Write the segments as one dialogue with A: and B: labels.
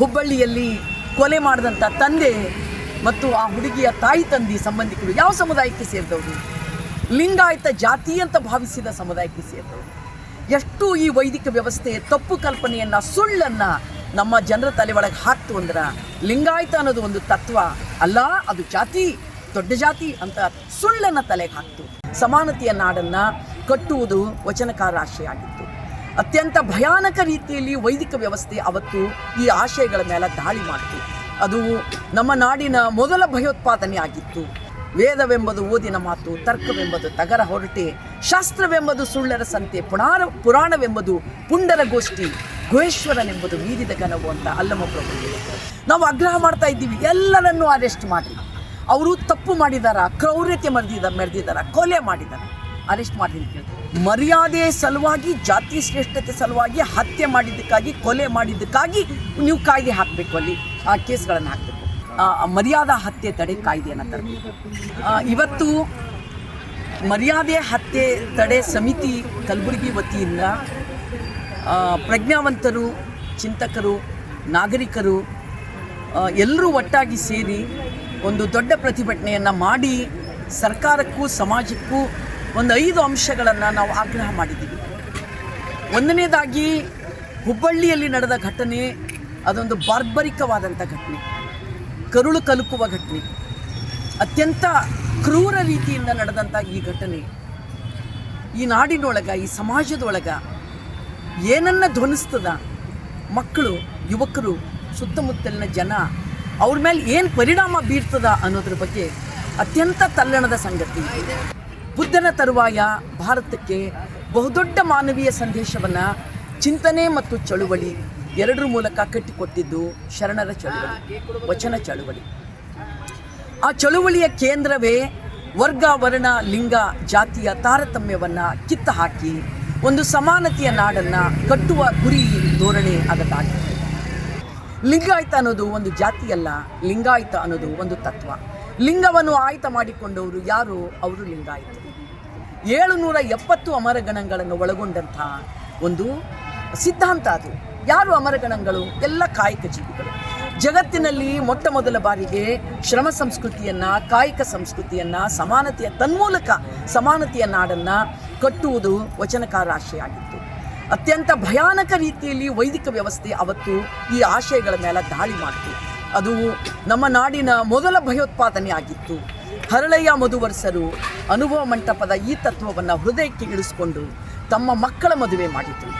A: ಹುಬ್ಬಳ್ಳಿಯಲ್ಲಿ ಕೊಲೆ ಮಾಡಿದಂಥ ತಂದೆ ಮತ್ತು ಆ ಹುಡುಗಿಯ ತಾಯಿ ತಂದಿ ಸಂಬಂಧಿಕರು ಯಾವ ಸಮುದಾಯಕ್ಕೆ ಸೇರಿದವರು? ಲಿಂಗಾಯತ ಜಾತಿ ಅಂತ ಭಾವಿಸಿದ ಸಮುದಾಯಕ್ಕೆ ಸೇರಿದವರು. ಎಷ್ಟು ಈ ವೈದಿಕ ವ್ಯವಸ್ಥೆ ತಪ್ಪು ಕಲ್ಪನೆಯನ್ನು, ಸುಳ್ಳನ್ನು ನಮ್ಮ ಜನರ ತಲೆ ಒಳಗೆ ಹಾಕ್ತು ಅಂದ್ರೆ ಲಿಂಗಾಯತ ಅನ್ನೋದು ಒಂದು ತತ್ವ ಅಲ್ಲ, ಅದು ಜಾತಿ, ದೊಡ್ಡ ಜಾತಿ ಅಂತ ಸುಳ್ಳನ್ನು ತಲೆಗೆ ಹಾಕ್ತು. ಸಮಾನತೆಯ ನಾಡನ್ನು ಕಟ್ಟುವುದು ವಚನಕಾರ ಆಶಯ ಅತ್ಯಂತ ಭಯಾನಕ ರೀತಿಯಲ್ಲಿ ವೈದಿಕ ವ್ಯವಸ್ಥೆ ಅವತ್ತು ಈ ಆಶಯಗಳ ಮೇಲೆ ದಾಳಿ ಮಾಡಿತು. ಅದು ನಮ್ಮ ನಾಡಿನ ಮೊದಲ ಭಯೋತ್ಪಾದನೆ ಆಗಿತ್ತು. ವೇದವೆಂಬುದು ಓದಿನ ಮಾತು, ತರ್ಕವೆಂಬುದು ತಗರ ಹೊರಟೆ, ಶಾಸ್ತ್ರವೆಂಬುದು ಸುಳ್ಳರ ಸಂತೆ ಪುರಾಣ ಪುರಾಣವೆಂಬುದು ಪುಂಡರ ಗೋಷ್ಠಿ, ಗುಹೇಶ್ವರನೆಂಬುದು ಮೀರಿದ ಗನವು ಅಂತ ಅಲ್ಲಮ್ಮ ಪ್ರಭು ನಾವು ಆಗ್ರಹ ಮಾಡ್ತಾ ಇದ್ದೀವಿ, ಎಲ್ಲರನ್ನೂ ಅರೆಸ್ಟ್ ಮಾಡಿ ಅವರು ತಪ್ಪು ಮಾಡಿದಾರ, ಕ್ರೌರ್ಯತೆ ಮರೆದಿದ ಮೆರೆದಿದ್ದಾರ ಕೊಲೆ ಮಾಡಿದಾರ. ಅರೆಸ್ಟ್ ಮಾಡಿ ಅಂತ ಕೇಳ್ತಾರೆ. ಮರ್ಯಾದೆ ಸಲುವಾಗಿ, ಜಾತಿ ಶ್ರೇಷ್ಠತೆ ಸಲುವಾಗಿ ಹತ್ಯೆ ಮಾಡಿದ್ದಕ್ಕಾಗಿ, ಕೊಲೆ ಮಾಡಿದ್ದಕ್ಕಾಗಿ ನೀವು ಕಾಯ್ದೆ ಹಾಕಬೇಕು ಅಲ್ಲಿ. ಆ ಕೇಸ್ಗಳನ್ನು ಹಾಕಬೇಕು. ಮರ್ಯಾದಾ ಹತ್ಯೆ ತಡೆ ಕಾಯ್ದೆಯನ್ನು ತರಬೇಕು ಇವತ್ತು ಮರ್ಯಾದೆ ಹತ್ಯೆ ತಡೆ ಸಮಿತಿ ಕಲಬುರಗಿ ವತಿಯಿಂದ ಪ್ರಜ್ಞಾವಂತರು, ಚಿಂತಕರು, ನಾಗರಿಕರು ಎಲ್ಲರೂ ಒಟ್ಟಾಗಿ ಸೇರಿ ಒಂದು ದೊಡ್ಡ ಪ್ರತಿಭಟನೆಯನ್ನು ಮಾಡಿ ಸರ್ಕಾರಕ್ಕೂ, ಸಮಾಜಕ್ಕೂ ಒಂದು ಐದು ಅಂಶಗಳನ್ನು ನಾವು ಆಗ್ರಹ ಮಾಡಿದ್ದೀವಿ. ಒಂದನೇದಾಗಿ, ಹುಬ್ಬಳ್ಳಿಯಲ್ಲಿ ನಡೆದ ಘಟನೆ, ಅದೊಂದು ಬಾರ್ಬರಿಕವಾದಂಥ ಘಟನೆ. ಕರುಳು ಕಲುಕುವ ಘಟನೆ. ಅತ್ಯಂತ ಕ್ರೂರ ರೀತಿಯಿಂದ ನಡೆದಂಥ ಈ ಘಟನೆ. ಈ ನಾಡಿನೊಳಗ, ಈ ಸಮಾಜದೊಳಗ ಏನನ್ನ ಧ್ವನಿಸ್ತದ ಮಕ್ಕಳು, ಯುವಕರು, ಸುತ್ತಮುತ್ತಲಿನ ಜನ, ಅವ್ರ ಮೇಲೆ ಏನು ಪರಿಣಾಮ ಬೀರ್ತದ ಅನ್ನೋದ್ರ ಬಗ್ಗೆ ಅತ್ಯಂತ ತಲ್ಲಣದ ಸಂಗತಿ. ಬುದ್ಧನ ತರುವಾಯ ಭಾರತಕ್ಕೆ ಬಹುದೊಡ್ಡ ಮಾನವೀಯ ಸಂದೇಶವನ್ನು ಚಿಂತನೆ ಮತ್ತು ಚಳುವಳಿ ಎರಡರ ಮೂಲಕ ಕಟ್ಟಿಕೊಟ್ಟಿದ್ದು ಶರಣರ ಚಳುವಳಿ, ವಚನ ಚಳುವಳಿ. ಆ ಚಳುವಳಿಯ ಕೇಂದ್ರವೇ ವರ್ಗ, ವರ್ಣ, ಲಿಂಗ, ಜಾತಿಯ ತಾರತಮ್ಯವನ್ನು ಕಿತ್ತ ಹಾಕಿ ಒಂದು ಸಮಾನತೆಯ ನಾಡನ್ನು ಕಟ್ಟುವ ಗುರಿ ಧೋರಣೆ ಅದಕ್ಕಾಗಿದೆ ಲಿಂಗಾಯತ ಅನ್ನೋದು ಒಂದು ಜಾತಿಯಲ್ಲ, ಲಿಂಗಾಯತ ಅನ್ನೋದು ಒಂದು ತತ್ವ. ಲಿಂಗವನ್ನು ಆಯ್ತ ಮಾಡಿಕೊಂಡವರು ಯಾರು? ಅವರು ಲಿಂಗಾಯತ ಏಳುನೂರ ಎಪ್ಪತ್ತು ಅಮರಗಣಗಳನ್ನು ಒಳಗೊಂಡಂತಹ ಒಂದು ಸಿದ್ಧಾಂತ ಅದು. ಯಾರು ಅಮರಗಣಗಳು? ಎಲ್ಲ ಕಾಯಕ ಜೀವಿಗಳು. ಜಗತ್ತಿನಲ್ಲಿ ಮೊಟ್ಟ ಮೊದಲ ಬಾರಿಗೆ ಶ್ರಮ ಸಂಸ್ಕೃತಿಯನ್ನು, ಕಾಯಕ ಸಂಸ್ಕೃತಿಯನ್ನು, ಸಮಾನತೆಯ ತನ್ಮೂಲಕ ಸಮಾನತೆಯ ನಾಡನ್ನು ಕಟ್ಟುವುದು ವಚನಕಾರ ಆಶಯ ಆಗಿತ್ತು ಅತ್ಯಂತ ಭಯಾನಕ ರೀತಿಯಲ್ಲಿ ವೈದಿಕ ವ್ಯವಸ್ಥೆ ಅವತ್ತು ಈ ಆಶಯಗಳ ಮೇಲೆ ದಾಳಿ ಮಾಡಿತು. ಅದು ನಮ್ಮ ನಾಡಿನ ಮೊದಲ ಭಯೋತ್ಪಾದನೆ ಆಗಿತ್ತು. ಹರಳಯ್ಯ ಮಧುವರ್ಸರು ಅನುಭವ ಮಂಟಪದ ಈ ತತ್ವವನ್ನು ಹೃದಯಕ್ಕೆ ಇಳಿಸಿಕೊಂಡು ತಮ್ಮ ಮಕ್ಕಳ ಮದುವೆ ಮಾಡಿದರು.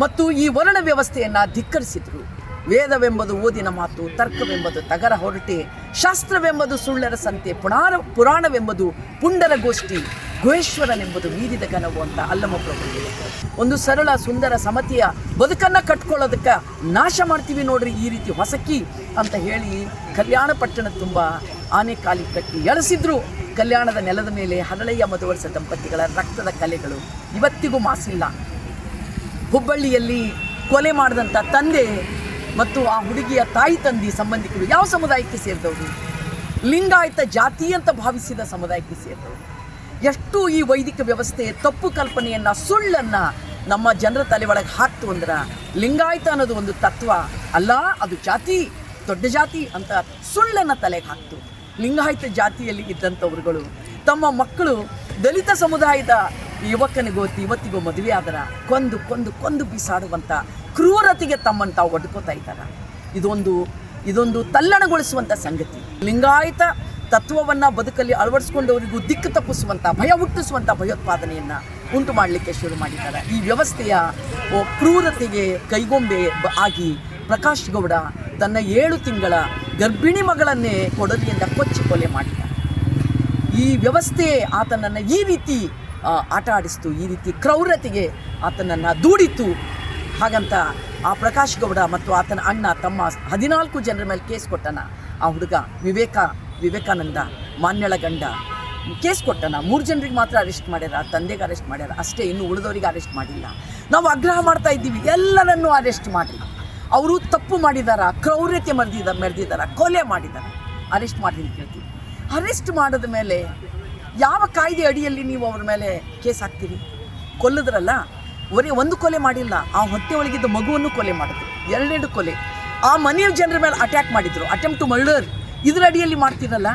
A: ಮತ್ತು ಈ ವರ್ಣ ವ್ಯವಸ್ಥೆಯನ್ನು ಧಿಕ್ಕರಿಸಿದರು. ವೇದವೆಂಬುದು ಓದಿನ ಮಾತು, ತರ್ಕವೆಂಬುದು ತಗರ ಹೊರಟೆ ಶಾಸ್ತ್ರವೆಂಬುದು ಸುಳ್ಳರ ಸಂತೆ ಪುರಾಣ ಪುರಾಣವೆಂಬುದು ಪುಂಡರ ಗೋಷ್ಠಿ ಗುಹೇಶ್ವರನೆಂಬುದು ಮೀರಿದ ಘನವು ಅಂತ ಅಲ್ಲಮ್ಮ ಪ್ರಭು. ಒಂದು ಸರಳ ಸುಂದರ ಸಮತಿಯ ಬದುಕನ್ನು ಕಟ್ಕೊಳ್ಳೋದಕ್ಕೆ ನಾಶ ಮಾಡ್ತೀವಿ ನೋಡ್ರಿ ಈ ರೀತಿ ಹೊಸಕಿ ಅಂತ ಹೇಳಿ ಕಲ್ಯಾಣ ಪಟ್ಟಣ ತುಂಬ ಆನೆ ಕಾಲಿ ಕಟ್ಟಿ ಎಳಸಿದ್ರು ಕಲ್ಯಾಣದ ನೆಲದ ಮೇಲೆ ಹರಳಯ್ಯ ಮಧುವರ್ಷ ದಂಪತಿಗಳ ರಕ್ತದ ಕಲೆಗಳು ಇವತ್ತಿಗೂ ಮಾಸಿಲ್ಲ ಹುಬ್ಬಳ್ಳಿಯಲ್ಲಿ ಕೊಲೆ ಮಾಡಿದಂಥ ತಂದೆ ಮತ್ತು ಆ ಹುಡುಗಿಯ ತಾಯಿ ತಂದಿ ಸಂಬಂಧಿಕರು ಯಾವ ಸಮುದಾಯಕ್ಕೆ ಸೇರಿದವರು? ಲಿಂಗಾಯತ ಜಾತಿ ಅಂತ ಭಾವಿಸಿದ ಸಮುದಾಯಕ್ಕೆ ಸೇರಿದವರು. ಎಷ್ಟು ಈ ವೈದಿಕ ವ್ಯವಸ್ಥೆ ತಪ್ಪು ಕಲ್ಪನೆಯನ್ನು, ಸುಳ್ಳನ್ನು ನಮ್ಮ ಜನರ ತಲೆ ಒಳಗೆ ಹಾಕ್ತು ಅಂದ್ರೆ ಲಿಂಗಾಯತ ಅನ್ನೋದು ಒಂದು ತತ್ವ ಅಲ್ಲ, ಅದು ಜಾತಿ, ದೊಡ್ಡ ಜಾತಿ ಅಂತ ಸುಳ್ಳನ್ನು ತಲೆಗೆ ಹಾಕ್ತು. ಲಿಂಗಾಯತ ಜಾತಿಯಲ್ಲಿ ಇದ್ದಂಥವ್ರುಗಳು ತಮ್ಮ ಮಕ್ಕಳು ದಲಿತ ಸಮುದಾಯದ ಯುವಕನಿಗೋತಿ ಇವತ್ತಿಗೂ ಮದುವೆ ಆದರ ಕೊಂದು ಕೊಂದು ಕೊಂದು ಬಿಸಾಡುವಂಥ ಕ್ರೂರತೆಗೆ ತಮ್ಮನ್ನು ತಾವು ಒಡ್ಕೋತಾ ಇದ್ದಾರೆ. ಇದೊಂದು ಇದೊಂದು ತಲ್ಲಣಗೊಳಿಸುವಂಥ ಸಂಗತಿ. ಲಿಂಗಾಯತ ತತ್ವವನ್ನು ಬದುಕಲ್ಲಿ ಅಳವಡಿಸ್ಕೊಂಡವರಿಗೂ ದಿಕ್ಕು ತಪ್ಪಿಸುವಂಥ ಭಯ ಹುಟ್ಟಿಸುವಂಥ ಭಯೋತ್ಪಾದನೆಯನ್ನು ಉಂಟು ಮಾಡಲಿಕ್ಕೆ ಶುರು ಮಾಡಿದ್ದಾರೆ. ಈ ವ್ಯವಸ್ಥೆಯ ಕ್ರೂರತೆಗೆ ಕೈಗೊಂಬೆ ಆಗಿ ಪ್ರಕಾಶ್ ಗೌಡ ತನ್ನ ಏಳು ತಿಂಗಳ ಗರ್ಭಿಣಿ ಮಗಳನ್ನೇ ಕೊಡಲಿಯಿಂದ ಕೊಚ್ಚಿ ಕೊಲೆ ಮಾಡಿದ ಈ ವ್ಯವಸ್ಥೆ ಆತನನ್ನು ಈ ರೀತಿ ಆಟ ಆಡಿಸ್ತು, ಈ ರೀತಿ ಕ್ರೌರತೆಗೆ ಆತನನ್ನು ದೂಡಿತು ಹಾಗಂತ ಆ ಪ್ರಕಾಶ್ ಗೌಡ ಮತ್ತು ಆತನ ಅಣ್ಣ ತಮ್ಮ ಹದಿನಾಲ್ಕು ಜನರ ಮೇಲೆ ಕೇಸ್ ಕೊಟ್ಟನ. ಆ ಹುಡುಗ ವಿವೇಕ, ವಿವೇಕಾನಂದ, ಮಾನ್ಯಳ ಗಂಡ. ಕೇಸ್ ಕೊಟ್ಟನ. ಮೂರು ಜನರಿಗೆ ಮಾತ್ರ ಅರೆಸ್ಟ್ ಮಾಡ್ಯಾರ. ತಂದೆಗೆ ಅರೆಸ್ಟ್ ಮಾಡ್ಯಾರ. ಅಷ್ಟೇ, ಇನ್ನು ಉಳಿದವರಿಗೆ ಅರೆಸ್ಟ್ ಮಾಡಿಲ್ಲ. ನಾವು ಆಗ್ರಹ ಮಾಡ್ತಾ ಇದ್ದೀವಿ. ಎಲ್ಲರನ್ನೂ ಅರೆಸ್ಟ್ ಮಾಡಿ ಅವರು ತಪ್ಪು ಮಾಡಿದಾರ, ಕ್ರೌರ್ಯತೆ ಮರೆದಿದ ಮೆರೆದಿದ್ದಾರ ಕೊಲೆ ಮಾಡಿದ್ದಾರೆ ಅರೆಸ್ಟ್ ಮಾಡಿ ಅಂತ ಕೇಳ್ತೀವಿ ಅರೆಸ್ಟ್ ಮಾಡಿದ ಮೇಲೆ ಯಾವ ಕಾಯ್ದೆ ಅಡಿಯಲ್ಲಿ ನೀವು ಅವ್ರ ಮೇಲೆ ಕೇಸ್ ಹಾಕ್ತೀರಿ? ಕೊಲ್ಲದ್ರಲ್ಲ? ಬರೀ ಒಂದು ಕೊಲೆ ಮಾಡಿಲ್ಲ, ಆ ಹೊಟ್ಟೆ ಒಳಗಿದ್ದ ಮಗುವನ್ನು ಕೊಲೆ ಮಾಡಿದ್ರು, ಎರಡೆರಡು ಕೊಲೆ. ಆ ಮನೆಯ ಜನರ ಮೇಲೆ ಅಟ್ಯಾಕ್ ಮಾಡಿದ್ರು ಅಟೆಂಪ್ಟ್ ಟು ಮರ್ಡರ್ ಇದರ ಅಡಿಯಲ್ಲಿ ಮಾಡ್ತಿರಲ್ಲ,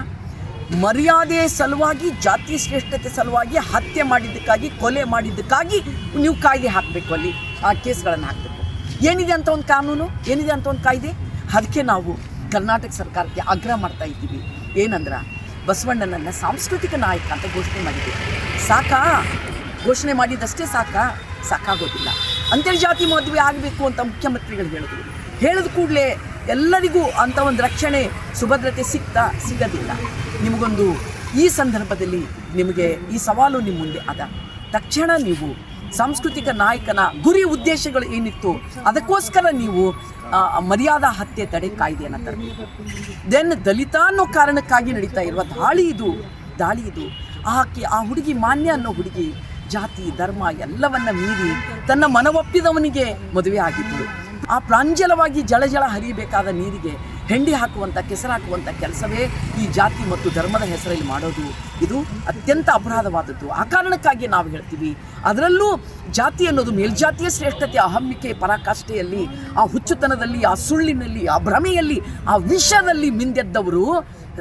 A: ಮರ್ಯಾದೆ ಸಲುವಾಗಿ, ಜಾತಿ ಶ್ರೇಷ್ಠತೆ ಸಲುವಾಗಿ ಹತ್ಯೆ ಮಾಡಿದ್ದಕ್ಕಾಗಿ, ಕೊಲೆ ಮಾಡಿದ್ದಕ್ಕಾಗಿ ನೀವು ಕಾಯ್ದೆ ಹಾಕಬೇಕು ಅಲ್ಲಿ, ಆ ಕೇಸ್ಗಳನ್ನು ಹಾಕಬೇಕು. ಏನಿದೆ ಅಂತ ಒಂದು ಕಾನೂನು? ಏನಿದೆ ಅಂತ ಒಂದು ಕಾಯ್ದೆ? ಅದಕ್ಕೆ ನಾವು ಕರ್ನಾಟಕ ಸರ್ಕಾರಕ್ಕೆ ಆಗ್ರಹ ಮಾಡ್ತಾ ಇದ್ದೀವಿ. ಏನಂದ್ರೆ, ಬಸವಣ್ಣನನ್ನು ಸಾಂಸ್ಕೃತಿಕ ನಾಯಕ ಅಂತ ಘೋಷಣೆ ಮಾಡಿದ್ದೀವಿ. ಸಾಕಾ? ಘೋಷಣೆ ಮಾಡಿದಷ್ಟೇ ಸಾಕ ಸಾಕಾಗೋದಿಲ್ಲ. ಅಂತರ್ಜಾತಿ ಮದುವೆ ಆಗಬೇಕು ಅಂತ ಮುಖ್ಯಮಂತ್ರಿಗಳು ಹೇಳಿದ್ರು. ಹೇಳಿದ ಕೂಡಲೇ ಎಲ್ಲರಿಗೂ ಅಂಥ ಒಂದು ರಕ್ಷಣೆ ಸುಭದ್ರತೆ ಸಿಗ್ತಾ ಸಿಗೋದಿಲ್ಲ. ನಿಮಗೊಂದು ಈ ಸಂದರ್ಭದಲ್ಲಿ ನಿಮಗೆ ಈ ಸವಾಲು ನಿಮ್ಮ ಮುಂದೆ ಅದ. ತಕ್ಷಣ ನೀವು ಸಾಂಸ್ಕೃತಿಕ ನಾಯಕನ ಗುರಿ ಉದ್ದೇಶಗಳು ಏನಿತ್ತು ಅದಕ್ಕೋಸ್ಕರ ನೀವು ಆ, ಮರ್ಯಾದಾ ಹತ್ಯೆ ತಡೆ ಕಾಯ್ದೆಯನ್ನು ತರಬೇಕು. ದೆನ್ ದಲಿತ ಅನ್ನೋ ಕಾರಣಕ್ಕಾಗಿ ನಡೀತಾ ಇರುವ ದಾಳಿ ಇದು ದಾಳಿ ಇದು. ಆಕೆ ಆ ಹುಡುಗಿ ಮಾನ್ಯ ಅನ್ನೋ ಹುಡುಗಿ ಜಾತಿ, ಧರ್ಮ ಎಲ್ಲವನ್ನ ಮೀರಿ ತನ್ನ ಮನವೊಪ್ಪಿದವನಿಗೆ ಮದುವೆ ಆಗಿದ್ದು ಆ ಪ್ರಾಂಜಲವಾಗಿ ಜಳ ಜಳ ಹರಿಯಬೇಕಾದ ನೀರಿಗೆ ಹೆಂಡಿ ಹಾಕುವಂಥ ಕೆಸರಾಕುವಂಥ ಕೆಲಸವೇ ಈ ಜಾತಿ ಮತ್ತು ಧರ್ಮದ ಹೆಸರಲ್ಲಿ ಮಾಡೋದು. ಇದು ಅತ್ಯಂತ ಅಪರಾಧವಾದದ್ದು. ಆ ಕಾರಣಕ್ಕಾಗಿ ನಾವು ಹೇಳ್ತೀವಿ, ಅದರಲ್ಲೂ ಜಾತಿ ಅನ್ನೋದು ಮೇಲ್ಜಾತಿಯ ಶ್ರೇಷ್ಠತೆ ಅಹಮ್ಮಿಕೆ ಪರಾಕಾಷ್ಠೆಯಲ್ಲಿ, ಆ ಹುಚ್ಚುತನದಲ್ಲಿ, ಆ ಸುಳ್ಳಿನಲ್ಲಿ, ಆ ಭ್ರಮೆಯಲ್ಲಿ, ಆ ವಿಷದಲ್ಲಿ ಮಿಂದೆದ್ದವರು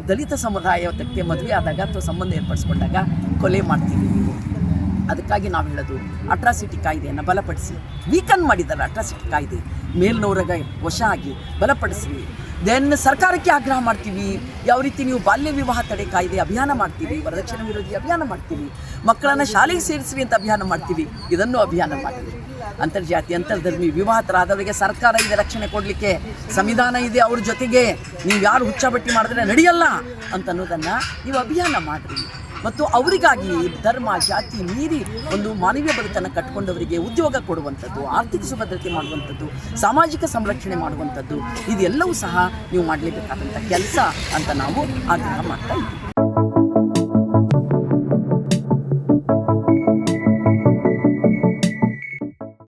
A: ದಲಿತ ಸಮುದಾಯಕ್ಕೆ ಮದುವೆ ಆದಾಗ ಅಥವಾ ಸಂಬಂಧ ಏರ್ಪಡಿಸ್ಕೊಂಡಾಗ ಕೊಲೆ ಮಾಡ್ತೀವಿ. ಅದಕ್ಕಾಗಿ ನಾವು ಹೇಳೋದು ಅಟ್ರಾಸಿಟಿ ಕಾಯ್ದೆಯನ್ನು ಬಲಪಡಿಸಿ. ವೀಕನ್ ಮಾಡಿದ್ದಾರೆ ಅಟ್ರಾಸಿಟಿ ಕಾಯ್ದೆ. ಮೇಲ್ನೋರಾಗ ವಶ ಆಗಿ ಬಲಪಡಿಸಿ. ದೆನ್ ಸರ್ಕಾರಕ್ಕೆ ಆಗ್ರಹ ಮಾಡ್ತೀವಿ. ಯಾವ ರೀತಿ ನೀವು ಬಾಲ್ಯ ವಿವಾಹ ತಡೆ ಕಾಯ್ದೆ ಅಭಿಯಾನ ಮಾಡ್ತೀವಿ ವರದಕ್ಷಿಣೆ ವಿರೋಧಿ ಅಭಿಯಾನ ಮಾಡ್ತೀವಿ ಮಕ್ಕಳನ್ನು ಶಾಲೆಗೆ ಸೇರಿಸ್ರಿ ಅಂತ ಅಭಿಯಾನ ಮಾಡ್ತೀವಿ, ಇದನ್ನು ಅಭಿಯಾನ ಮಾಡ್ತೀವಿ ಅಂತರ್ಜಾತಿ, ಅಂತರ್ಧರ್ಮಿ, ವಿವಾಹತರಾದವರಿಗೆ ಸರ್ಕಾರ ಇದೆ, ರಕ್ಷಣೆ ಕೊಡಲಿಕ್ಕೆ ಸಂವಿಧಾನ ಇದೆ, ಅವ್ರ ಜೊತೆಗೆ ನೀವು ಯಾರು ಹುಚ್ಚಾಬಟ್ಟಿ ಮಾಡಿದ್ರೆ ನಡೆಯಲ್ಲ ಅಂತ ಅನ್ನೋದನ್ನು ನೀವು ಅಭಿಯಾನ ಮಾಡಿರಿ. ಮತ್ತು ಅವರಿಗಾಗಿ ಧರ್ಮ, ಜಾತಿ ಮೀರಿ ಒಂದು ಮಾನವೀಯ ಬದುಕನ್ನು ಕಟ್ಕೊಂಡವರಿಗೆ ಉದ್ಯೋಗ ಕೊಡುವಂಥದ್ದು, ಆರ್ಥಿಕ ಸುಭದ್ರತೆ ಮಾಡುವಂಥದ್ದು, ಸಾಮಾಜಿಕ ಸಂರಕ್ಷಣೆ ಮಾಡುವಂಥದ್ದು, ಇದೆಲ್ಲವೂ ಸಹ ನೀವು ಮಾಡಲೇಬೇಕಾದಂಥ ಕೆಲಸ ಅಂತ ನಾವು ಆಗ್ರಹ ಮಾಡ್ತಾ ಇದ್ದೀವಿ.